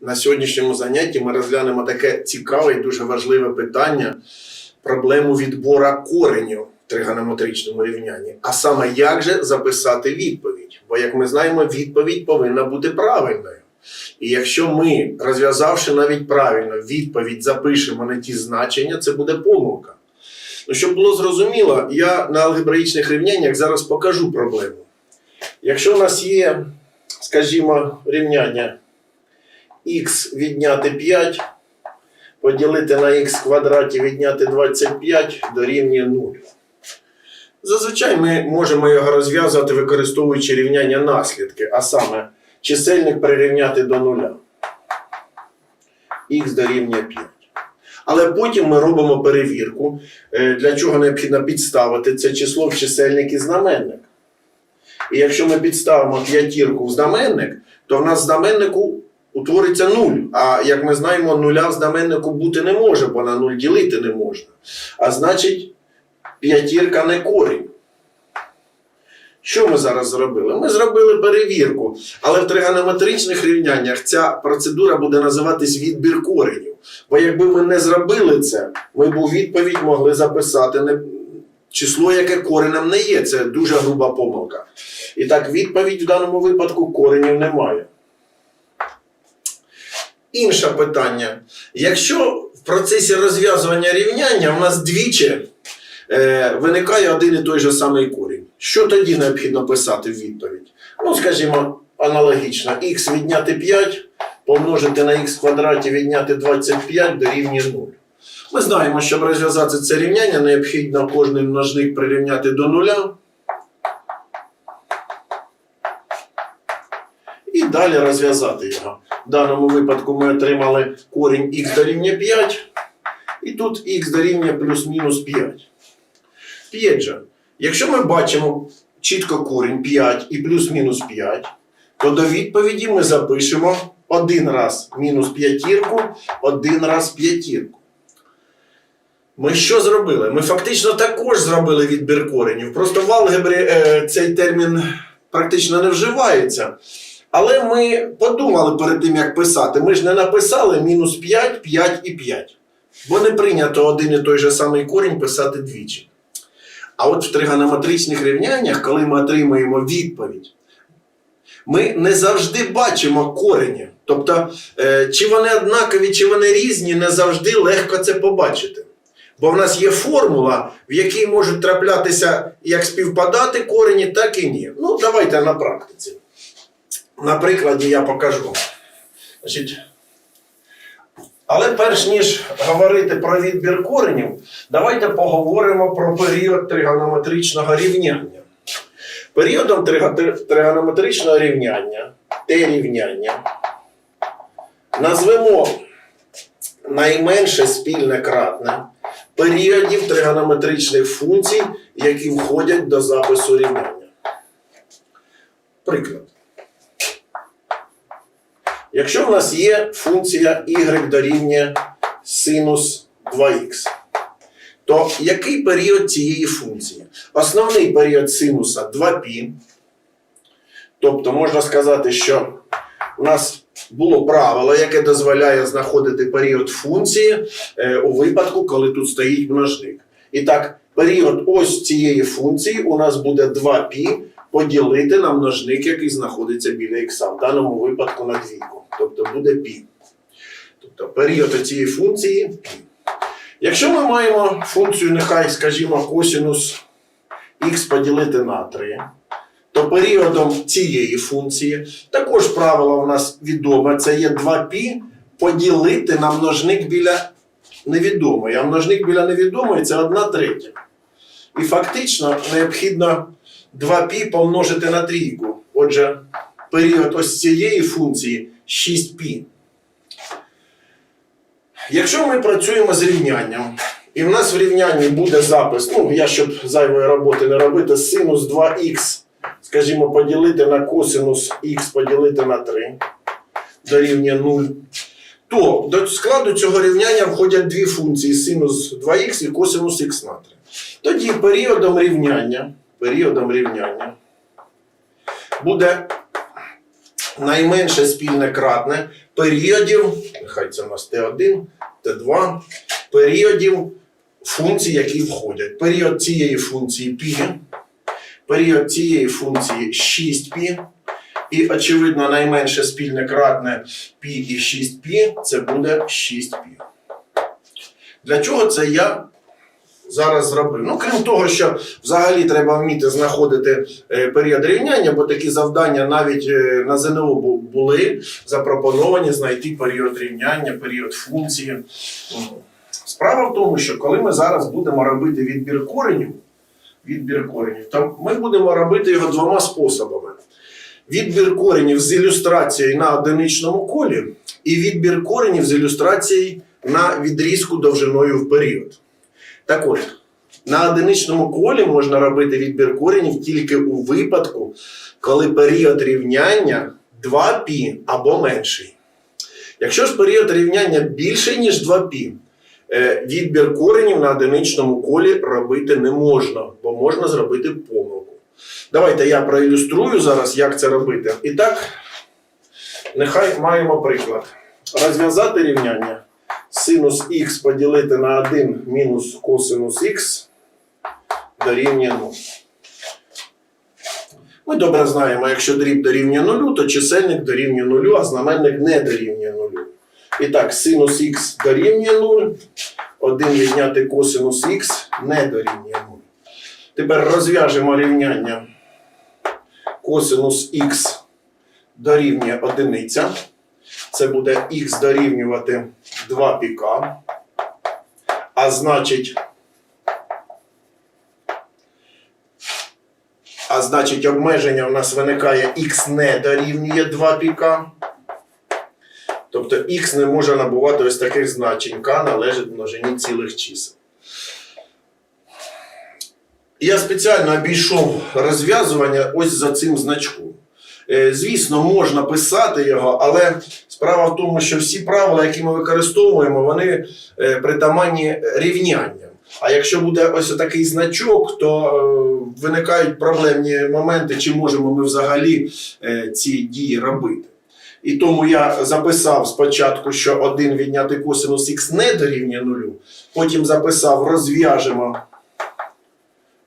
на сьогоднішньому занятті ми розглянемо таке цікаве і дуже важливе питання проблему відбора кореню в тригонометричному рівнянні. А саме як же записати відповідь? Бо, як ми знаємо, відповідь повинна бути правильною. І якщо ми, розв'язавши навіть правильно відповідь, запишемо не ті значення, це буде помилка. Ну, щоб було зрозуміло, я на алгебраїчних рівняннях зараз покажу проблему. Якщо у нас є, скажімо, рівняння х відняти 5, поділити на х квадраті відняти 25 дорівнює 0. Зазвичай ми можемо його розв'язувати, використовуючи рівняння наслідки, а саме чисельник прирівняти до нуля. х дорівнює 5. Але потім ми робимо перевірку, е, для чого необхідно підставити це число в чисельник і знаменник. І якщо ми підставимо п'ятірку в знаменник, то в нас в знаменнику утвориться нуль. А як ми знаємо, нуля в знаменнику бути не може, бо на нуль ділити не можна. А значить, п'ятірка не корінь. Що ми зараз зробили? Ми зробили перевірку, але в тригонометричних рівняннях ця процедура буде називатись відбір коренів. Бо якби ми не зробили це, ми б у відповідь могли записати не... число, яке коренем не є. Це дуже груба помилка. І так, відповідь в даному випадку коренів немає. Інше питання. Якщо в процесі розв'язування рівняння в нас двічі е, виникає один і той же самий корінь, що тоді необхідно писати в відповідь? Ну, скажімо, аналогічно, х відняти 5 помножити на х квадраті відняти 25 дорівнює 0. Ми знаємо, щоб розв'язати це рівняння, необхідно кожний множник прирівняти до нуля. Далі розв'язати його. В даному випадку ми отримали корінь х дорівнює 5, і тут х дорівнює плюс-мінус 5. 5 же. Якщо ми бачимо чітко корінь 5 і плюс-мінус 5, то до відповіді ми запишемо один раз мінус п'ятірку, один раз п'ятірку. Ми що зробили? Ми фактично також зробили відбір коренів. Просто в алгебрі е, цей термін практично не вживається. Але ми подумали перед тим, як писати. Ми ж не написали мінус 5, 5 і 5. Бо не прийнято один і той же самий корінь писати двічі. А от в тригонометричних рівняннях, коли ми отримуємо відповідь, ми не завжди бачимо корені. Тобто, е, чи вони однакові, чи вони різні, не завжди легко це побачити. Бо в нас є формула, в якій можуть траплятися як співпадати корені, так і ні. Ну, давайте на практиці. На прикладі я покажу. Але перш ніж говорити про відбір коренів, давайте поговоримо про період тригонометричного рівняння. Періодом тригонометричного рівняння, те рівняння, назвемо найменше спільне кратне періодів тригонометричних функцій, які входять до запису рівняння. Приклад. Якщо в нас є функція y дорівнює синус 2х, то який період цієї функції? Основний період синуса 2π. Тобто можна сказати, що у нас було правило, яке дозволяє знаходити період функції е, у випадку, коли тут стоїть множник. І так, період ось цієї функції у нас буде 2π поділити на множник, який знаходиться біля х. в даному випадку на двійку. Тобто буде пі. Тобто період цієї функції пі. Якщо ми маємо функцію, нехай, скажімо, косінус х поділити на 3, то періодом цієї функції також правило в нас відоме, це є 2π поділити на множник біля невідомої. А множник біля невідомої це 1 третя. І фактично необхідно 2π помножити на трійку. Отже, період ось цієї функції 6π. Якщо ми працюємо з рівнянням, і в нас в рівнянні буде запис, ну я щоб зайвої роботи не робити, синус 2х, скажімо, поділити на косинус х поділити на 3 дорівнює 0, то до складу цього рівняння входять дві функції синус 2х і косинус х на 3. Тоді періодом рівняння, періодом рівняння буде найменше спільне кратне періодів, нехай це у нас Т1, Т2, періодів функцій, які входять. Період цієї функції π, період цієї функції 6π, і, очевидно, найменше спільне кратне π і 6π це буде 6π. Для чого це я зараз зробив? Ну, крім того, що взагалі треба вміти знаходити е, період рівняння, бо такі завдання навіть е, на ЗНО були запропоновані знайти період рівняння, період функції. Справа в тому, що коли ми зараз будемо робити відбір коренів, відбір коренів, то ми будемо робити його двома способами. Відбір коренів з ілюстрацією на одиничному колі і відбір коренів з ілюстрацією на відрізку довжиною в період. Так от, на одиничному колі можна робити відбір коренів тільки у випадку, коли період рівняння 2π або менший. Якщо ж період рівняння більший, ніж 2π, е, відбір коренів на одиничному колі робити не можна, бо можна зробити помилку. Давайте я проілюструю зараз, як це робити. І так, нехай маємо приклад. Розв'язати рівняння синус х поділити на 1 мінус косинус х дорівнює 0. Ми добре знаємо, якщо дріб дорівнює 0, то чисельник дорівнює 0, а знаменник не дорівнює 0. І так, синус х дорівнює 0, 1 відняти косинус х не дорівнює 0. Тепер розв'яжемо рівняння косинус х дорівнює 1. Це буде х дорівнювати 2 піка. А значить, а значить, обмеження у нас виникає х не дорівнює 2 піка. Тобто х не може набувати ось таких значень. К належить множині цілих чисел. Я спеціально обійшов розв'язування ось за цим значком. Е, Звісно, можна писати його, але справа в тому, що всі правила, які ми використовуємо, вони е, притаманні рівнянням. А якщо буде ось такий значок, то е, виникають проблемні моменти, чи можемо ми взагалі ці дії робити. І тому я записав спочатку, що 1 відняти косинус х не дорівнює нулю, потім записав розв'яжемо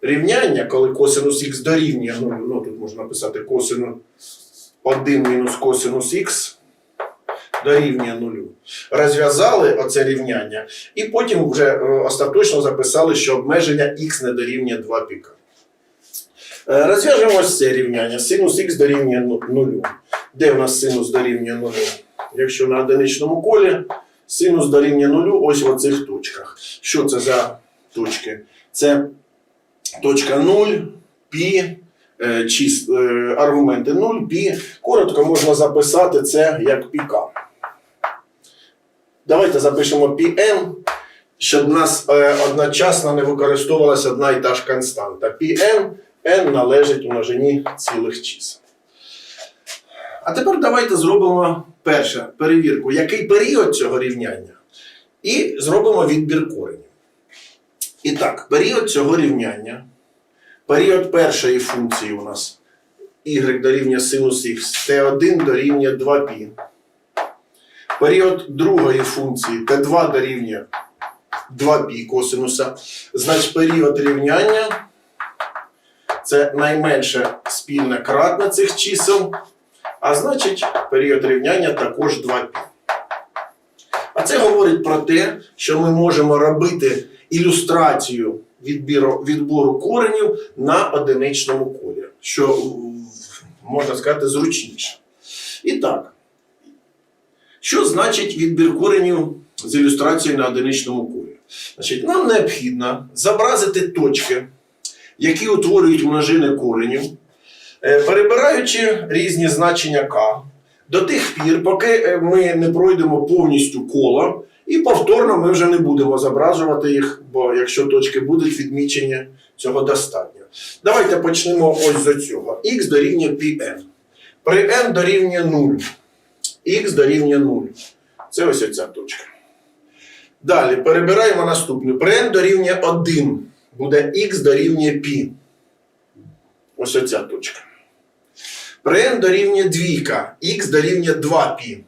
рівняння, коли косинус х дорівнює нулю, ну тут можна написати косинус 1 мінус косинус х дорівнює нулю. Розв'язали оце рівняння, і потім вже е, остаточно записали, що обмеження х не дорівнює 2 піка. Е, Розв'яжемо ось це рівняння. Синус х дорівнює ну- нулю. Де в нас синус дорівнює нулю? Якщо на одиничному колі синус дорівнює нулю ось в оцих точках. Що це за точки? Це точка 0, пі, е, чис- е, аргументи 0, пі. Коротко можна записати це як піка. Давайте запишемо pn, щоб в нас е, одночасно не використовувалася одна і та ж константа. pn n належить множині цілих чисел. А тепер давайте зробимо перше перевірку, який період цього рівняння, і зробимо відбір коренів. І так, період цього рівняння, період першої функції у нас y дорівнює синус х, t1 дорівнює 2π. Період другої функції t2 дорівнює 2π косинуса. Значить, період рівняння це найменше спільне кратне цих чисел, а значить, період рівняння також 2π. А це говорить про те, що ми можемо робити ілюстрацію відбіру, відбору коренів на одиничному колі, що можна сказати зручніше. І так, що значить відбір коренів з ілюстрацією на одиничному колі? Значить, нам необхідно зобразити точки, які утворюють множини коренів, е, перебираючи різні значення k до тих пір, поки е, ми не пройдемо повністю коло, і повторно ми вже не будемо зображувати їх, бо якщо точки будуть відмічені, цього достатньо. Давайте почнемо ось з цього. х дорівнює πn. При n дорівнює 0. х дорівнює 0. Це ось ця точка. Далі перебираємо наступну. При n дорівнює 1. Буде х дорівнює π. Ось оця точка. При n дорівнює двійка, х дорівнює 2π.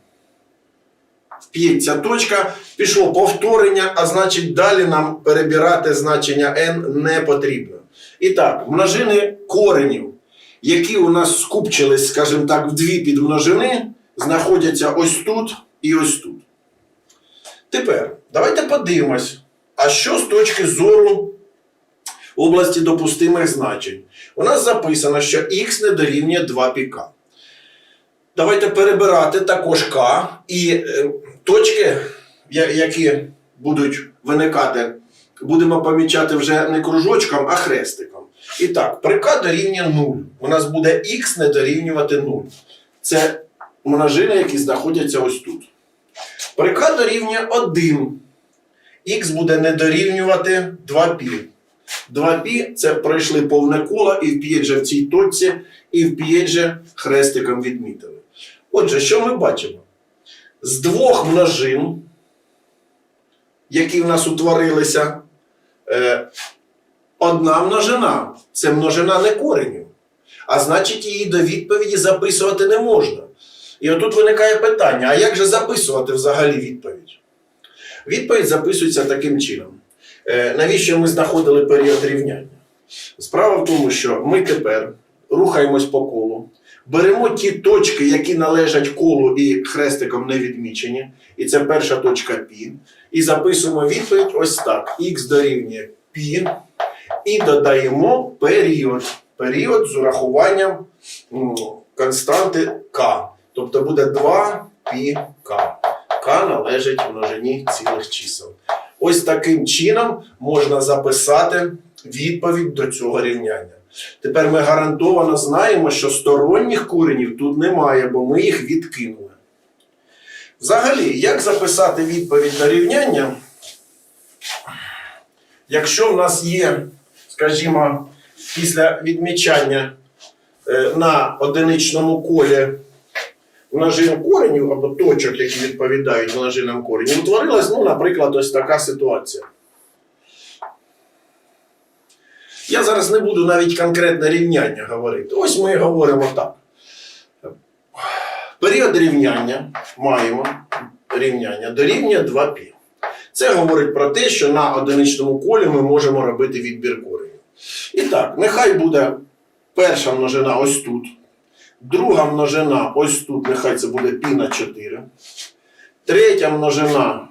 П'є ця точка, пішло повторення, а значить далі нам перебирати значення n не потрібно. І так, множини коренів, які у нас скупчились, скажімо так, в дві підмножини, знаходяться ось тут і ось тут. Тепер давайте подивимось, а що з точки зору області допустимих значень. У нас записано, що х не дорівнює 2 піка. Давайте перебирати також k і е, точки, які будуть виникати, будемо помічати вже не кружочком, а хрестиком. І так, при k дорівнює 0. У нас буде х не дорівнювати 0. Це множини, які знаходяться ось тут. При k дорівнює 1. Х буде не дорівнювати 2π. 2π це пройшли повне коло і вп'єть же в цій точці, і вп'єть же хрестиком відмітили. Отже, що ми бачимо? З двох множин, які в нас утворилися, е, одна множина це множина не коренів. А значить, її до відповіді записувати не можна. І отут виникає питання: а як же записувати взагалі відповідь? Відповідь записується таким чином. Е, Навіщо ми знаходили період рівняння? Справа в тому, що ми тепер рухаємось по колу, беремо ті точки, які належать колу і хрестиком не відмічені. І це перша точка Пі. І записуємо відповідь ось так. Х дорівнює Пі. І додаємо період. Період з урахуванням константи К. Тобто буде 2 К. К належить множині цілих чисел. Ось таким чином можна записати відповідь до цього рівняння. Тепер ми гарантовано знаємо, що сторонніх коренів тут немає, бо ми їх відкинули. Взагалі, як записати відповідь на рівняння, якщо в нас є, скажімо, після відмічання е, на одиничному колі множин коренів або точок, які відповідають множинам коренів, утворилась, ну, наприклад, ось така ситуація. Я зараз не буду навіть конкретне рівняння говорити. Ось ми говоримо так. Період рівняння маємо рівняння дорівнює 2π. Це говорить про те, що на одиничному колі ми можемо робити відбір коренів. І так, нехай буде перша множина ось тут. Друга множина ось тут, нехай це буде π на 4. Третя множина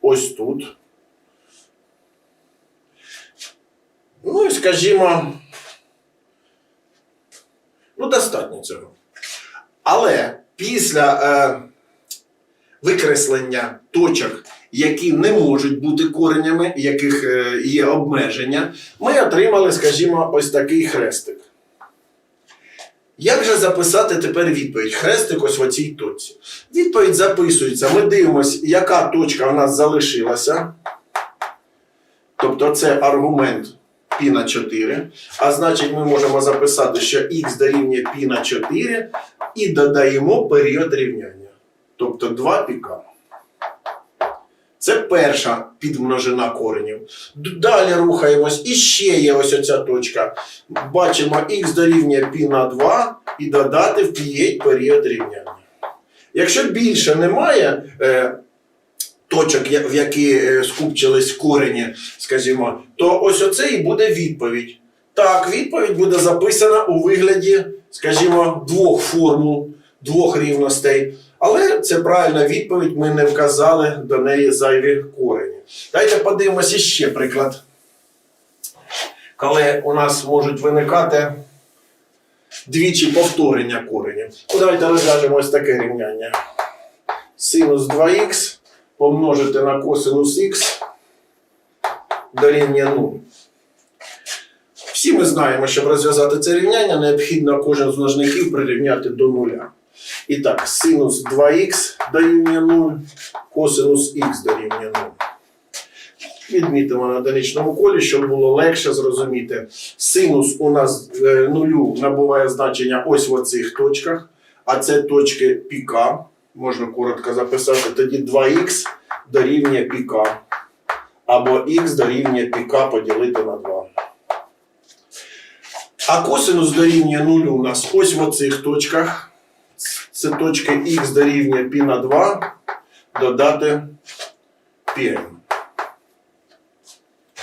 ось тут. Ну і скажімо, ну достатньо цього. Але після е, викреслення точок, які не можуть бути коренями, яких е, є обмеження, ми отримали, скажімо, ось такий хрестик. Як же записати тепер відповідь? Хрестик ось в оцій точці. Відповідь записується. Ми дивимося, яка точка у нас залишилася. Тобто це аргумент π на 4. А значить, ми можемо записати, що х дорівнює π на 4 і додаємо період рівняння. Тобто 2 піка. Це перша підмножина коренів. Д- Далі рухаємось. І ще є ось оця точка. Бачимо х дорівнює π на 2 і додати в п'єть період рівняння. Якщо більше немає е, точок, в які е, скупчились корені, скажімо, то ось оце і буде відповідь. Так, відповідь буде записана у вигляді, скажімо, двох формул, двох рівностей. Але це правильна відповідь, ми не вказали до неї зайві корені. Дайте подивимося ще приклад. Коли у нас можуть виникати двічі повторення коренів. Ну, давайте розв'яжемо ось таке рівняння. Синус 2х помножити на косинус х дорівнює 0. Всі ми знаємо, щоб розв'язати це рівняння, необхідно кожен з множників прирівняти до нуля. І так, синус 2х дорівнює 0, косинус х дорівнює 0. Відмітимо на одиничному колі, щоб було легше зрозуміти. Синус у нас е, нулю набуває значення ось в оцих точках, а це точки піка. Можна коротко записати. Тоді 2х дорівнює піка. Або х дорівнює піка поділити на 2. А косинус дорівнює нулю у нас ось в оцих точках. Це точки х дорівнює π на 2 додати πn.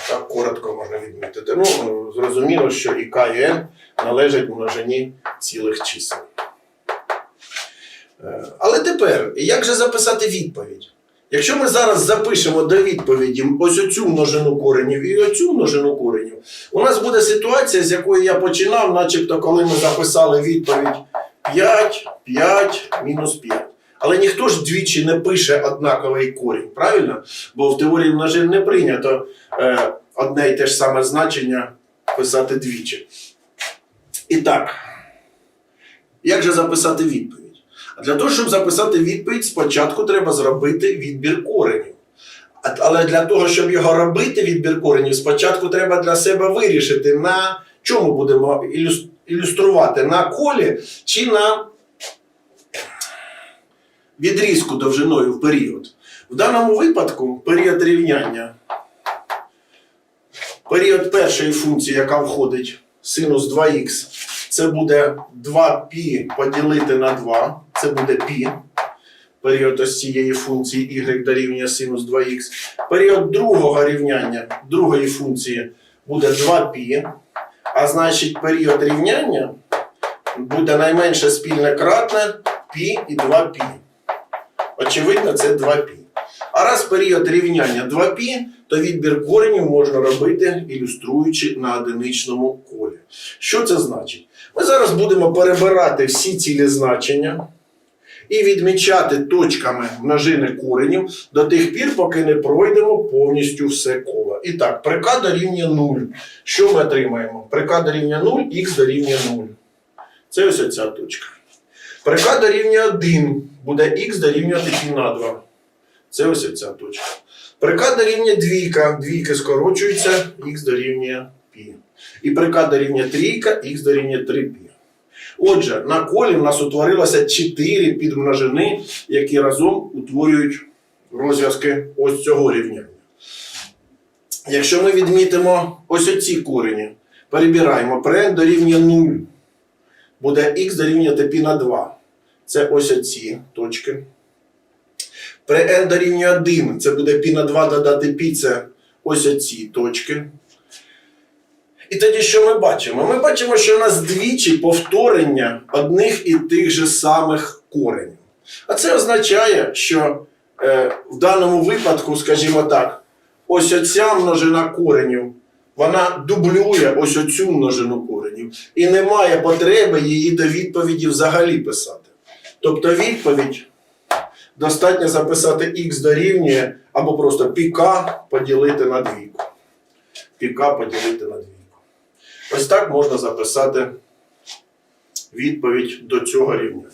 Так коротко можна відмітити. Ну, зрозуміло, що і k, і n належать множині цілих чисел. Але тепер, як же записати відповідь? Якщо ми зараз запишемо до відповіді ось оцю множину коренів і оцю множину коренів, у нас буде ситуація, з якої я починав, начебто, коли ми записали відповідь 5, 5, мінус 5. Але ніхто ж двічі не пише однаковий корінь, правильно? Бо в теорії множин не прийнято е, одне і те ж саме значення писати двічі. І так, як же записати відповідь? А для того, щоб записати відповідь, спочатку треба зробити відбір коренів. Але для того, щоб його робити, відбір коренів, спочатку треба для себе вирішити, на чому будемо ілюструвати на колі чи на відрізку довжиною в період. В даному випадку період рівняння. Період першої функції, яка входить синус 2х, це буде 2π поділити на 2, це буде π. Період ось цієї функції y дорівнює синус 2х. Період другого рівняння другої функції буде 2π. А значить, період рівняння буде найменше спільне кратне π і 2π. Очевидно, це 2π. А раз період рівняння 2π, то відбір коренів можна робити, ілюструючи на одиничному колі. Що це значить? Ми зараз будемо перебирати всі цілі значення і відмічати точками множини коренів до тих пір, поки не пройдемо повністю все коло. І так, при k дорівнює 0. Що ми отримаємо? При k дорівнює 0, х дорівнює 0. Це ось оця точка. При k дорівнює 1 буде х дорівнювати π на 2. Це ось оця точка. При k дорівнює двійка, двійки скорочуються, х дорівнює π. І при k дорівнює трійка, х дорівнює 3π. Отже, на колі в нас утворилося 4 підмножини, які разом утворюють розв'язки ось цього рівня. Якщо ми відмітимо ось оці корені, перебираємо пред до рівня 0. Буде х дорівнювати пі на 2. Це ось оці точки. При n дорівнює 1, це буде пі на 2 додати пі, це ось оці точки. І тоді що ми бачимо? Ми бачимо, що у нас двічі повторення одних і тих же самих коренів. А це означає, що е, в даному випадку, скажімо так, ось оця множина коренів, вона дублює ось оцю множину коренів. І немає потреби її до відповіді взагалі писати. Тобто відповідь достатньо записати х дорівнює або просто піка поділити на двійку. Піка поділити на двійку. Ось так можна записати відповідь до цього рівняння.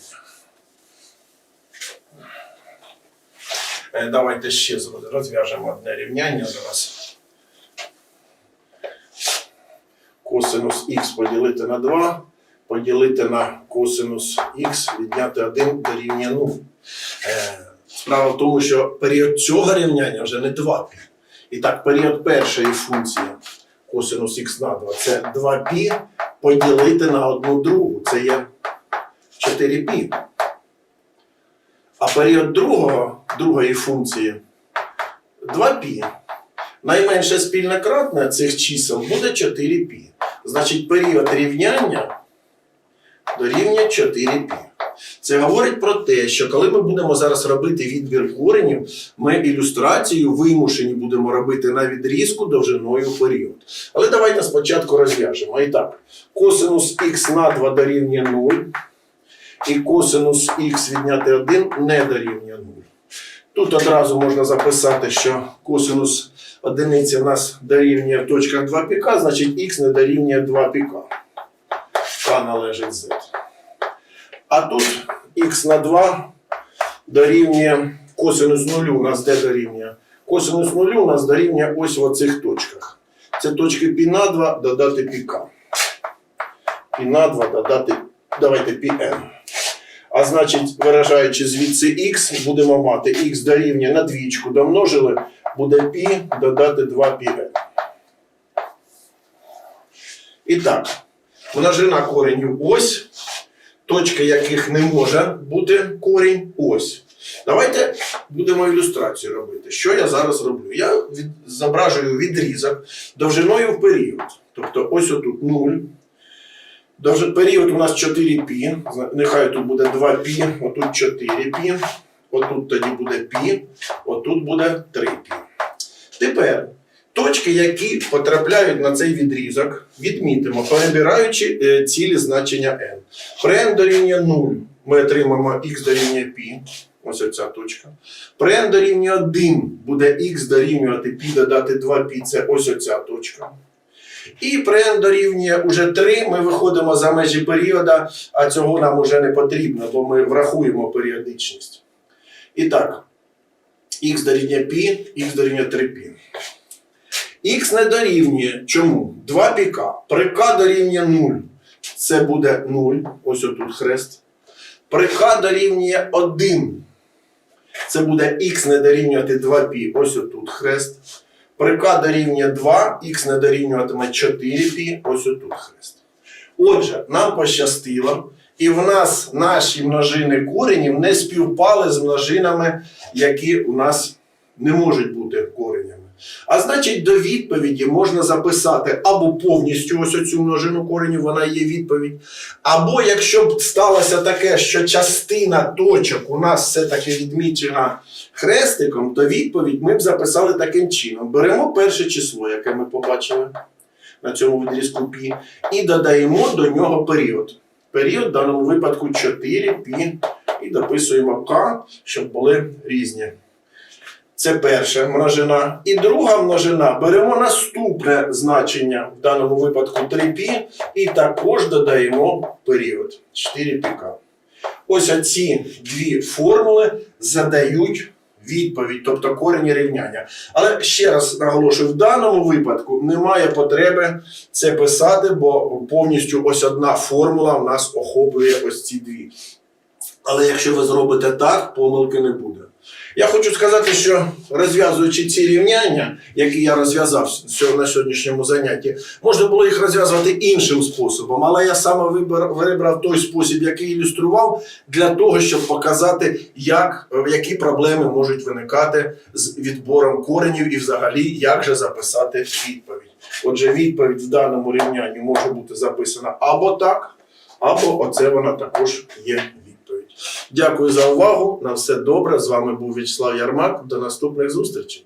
Е, Давайте ще розв'яжемо одне рівняння зараз. Косинус х поділити на 2, поділити на косинус х, відняти 1 дорівнює 0. Е, Справа в тому, що період цього рівняння вже не 2. І так, період першої функції косинус х на 2 це 2π поділити на одну другу. Це є 4π. А період другого, другої функції 2π. Найменше спільне кратне цих чисел буде 4π. Значить, період рівняння дорівнює 4π. Це говорить про те, що коли ми будемо зараз робити відбір коренів, ми ілюстрацію вимушені будемо робити на відрізку довжиною період. Але давайте спочатку розв'яжемо. І так, косинус х на 2 дорівнює 0, і косинус х відняти 1 не дорівнює 0. Тут одразу можна записати, що косинус одиниці у нас дорівнює в точках 2 піка, значить х не дорівнює 2 піка. К належить z. А тут х на 2 дорівнює косинус нулю у нас де дорівнює? Косинус нулю у нас дорівнює ось в оцих точках. Це точки пі на 2 додати пі к. На 2 додати, давайте пі n. А значить, виражаючи звідси х, будемо мати х дорівнює на двічку домножили, буде пі додати 2 пі. І так, множина коренів ось точка яких не може бути корінь ось. Давайте будемо ілюстрацію робити. Що я зараз роблю? Я від, зображую відрізок довжиною в період. Тобто ось отут 0. Довжи, період у нас 4 пі. Нехай тут буде 2 пі, отут 4 пі, отут тоді буде пі, отут буде 3 пі. Тепер точки, які потрапляють на цей відрізок, відмітимо, перебираючи е, цілі значення n. При n дорівнює 0 ми отримаємо x дорівнює π. Ось оця точка. При n дорівнює 1 буде x дорівнювати π додати 2π, це ось оця точка. І при n дорівнює уже 3, ми виходимо за межі періода, а цього нам уже не потрібно, бо ми врахуємо періодичність. І так, x дорівнює π, x дорівнює 3π. Х не дорівнює. Чому? 2 піка. При К дорівнює 0. Це буде 0. Ось отут хрест. При К дорівнює 1. Це буде х не дорівнювати 2 пі. Ось отут хрест. При К дорівнює 2, х не дорівнюватиме 4 пі. Ось отут хрест. Отже, нам пощастило. І в нас наші множини коренів не співпали з множинами, які у нас не можуть бути коренями. А значить, до відповіді можна записати або повністю ось оцю множину коренів, вона є відповідь. Або якщо б сталося таке, що частина точок у нас все-таки відмічена хрестиком, то відповідь ми б записали таким чином. Беремо перше число, яке ми побачили на цьому відрізку пі, і додаємо до нього період. Період в даному випадку 4 пі, і дописуємо к, щоб були різні. Це перша множина. І друга множина беремо наступне значення, в даному випадку 3π, і також додаємо період 4 піка. Ось оці дві формули задають відповідь, тобто корені рівняння. Але ще раз наголошую, в даному випадку немає потреби це писати, бо повністю ось одна формула в нас охоплює ось ці дві. Але якщо ви зробите так, помилки не буде. Я хочу сказати, що розв'язуючи ці рівняння, які я розв'язав на сьогоднішньому занятті, можна було їх розв'язувати іншим способом, але я саме вибрав, той спосіб, який ілюстрував, для того, щоб показати, як, які проблеми можуть виникати з відбором коренів і взагалі, як же записати відповідь. Отже, відповідь в даному рівнянні може бути записана або так, або оце вона також є. Дякую за увагу. На все добре. З вами був Вячеслав Ярмак. До наступних зустрічей.